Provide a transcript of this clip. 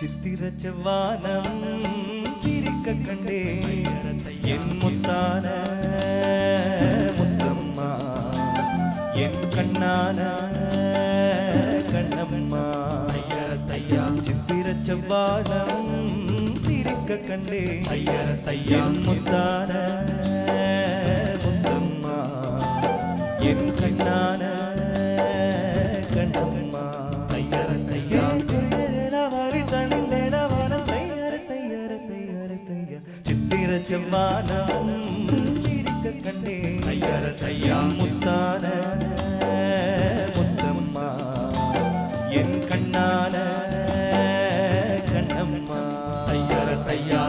சித்திர செவ்வானம் சிரிக்க கண்டே என் முத்தான முத்தம்மா என் கண்ணான கண்ணம்மா. ஐயரத்தையா சித்திர செவ்வானம் சிரிக்க கண்டே ஐயரத்தையா என் முத்தான முத்தம்மா என் கண்ணான கண்ணம்மா. நிறச்ச வானம் சிரிக்க கண்டேன் ஐயர தையா முத்தான முத்தம்மா. என் கண்ணான கண்ணம்மா. ஐயர தையா